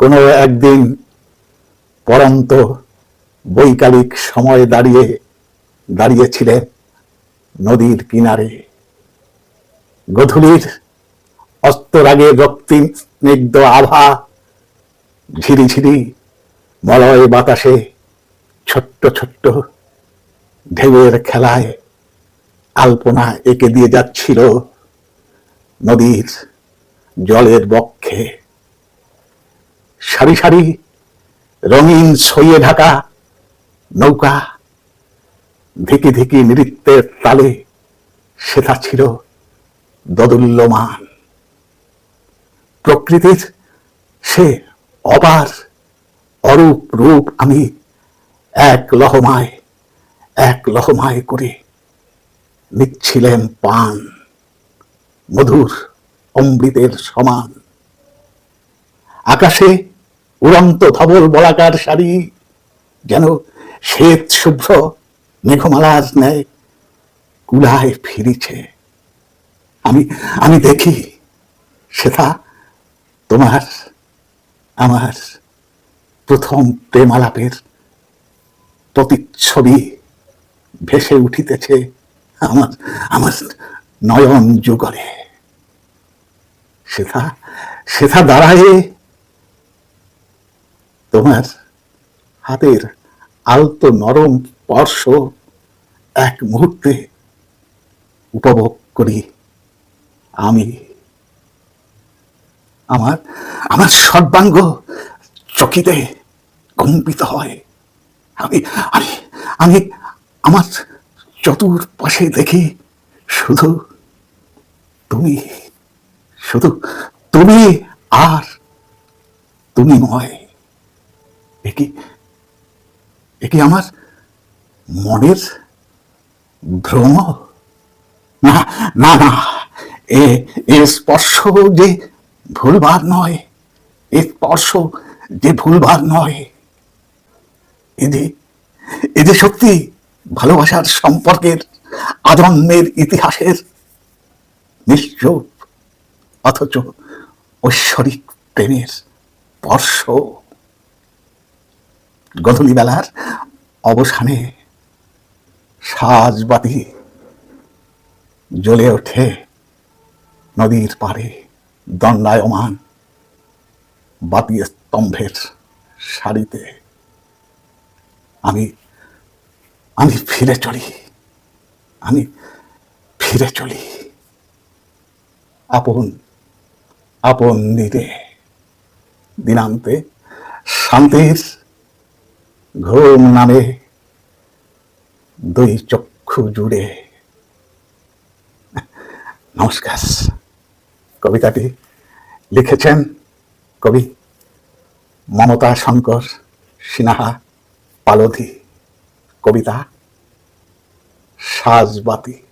কোনো একদিন পরন্ত বৈকালিক সময়ে দাঁড়িয়ে দাঁড়িয়েছিলেন নদীর কিনারে। গধূলির অস্তরাগের রক্তিম স্নিগ্ধ আভা, ঝিরিঝিরি মলয় বাতাসে ছোট্ট ছোট্ট ঢেউয়ের খেলায় আলপনা এঁকে দিয়ে যাচ্ছিল নদীর জলের বক্ষে। সারি সারি, রঙিন ছইয়ে ঢাকা, নৌকা ধিকি ধিকি নৃত্যের তালে সেটা ছিল দদুল্যমান। প্রকৃতির সে অপার, অরূপ রূপ আমি এক লহমায় এক লহমায় করে নিচ্ছিলেন পান, মধুর অমৃতের সমান। আকাশে উড়ন্ত ধবল বলাকার শাড়ি, যেন শ্বেত শুভ্র মেঘমালার ন্যায় কুলায় ফিরিছে। আমি আমি দেখি সেটা তোমার, আমার প্রথম প্রেমালাপের প্রতিচ্ছবি ভেসে উঠিতেছে আমার আমার নয়ন যুগলে। সেটা সেটা দাঁড়ায় তোমার হাতের আলতো নরম স্পর্শ এক মুহূর্তে উপভোগ করি। আমি আমার আমার সর্বাঙ্গ চকিতে কম্পিত হয়। আমি আমি আমি আমার চতুর্পাশে দেখি শুধু তুমি শুধু তুমি আর তুমি নয়। একি একি আমার মনের ভ্রম? না না না, এ এ স্পর্শ যে ভুলবার নয়, এ স্পর্শ যে ভুলবার নয়, এ যে এ যে সত্যি ভালোবাসার সম্পর্কের, আজন্মের ইতিহাসের নিশ্চুপ, অথচ ঐশ্বরিক প্রেমের স্পর্শ। গধূলি বেলার অবসানে সাজবাতি জ্বলে ওঠে নদীর পাড়ে দণ্ডায়মান বাতি স্তম্ভের সারিতে। আমি আমি ফিরে চলি, আমি ফিরে চলি। আপন আপন নীরে, দিনান্তে শান্তির ঘুম নামে, দুই চক্ষু জুড়ে। নমস্কার। কবিতাটি লিখেছেন কবি মমতা শঙ্কর সিনহা পালধি। কবিতা সাজবাতি।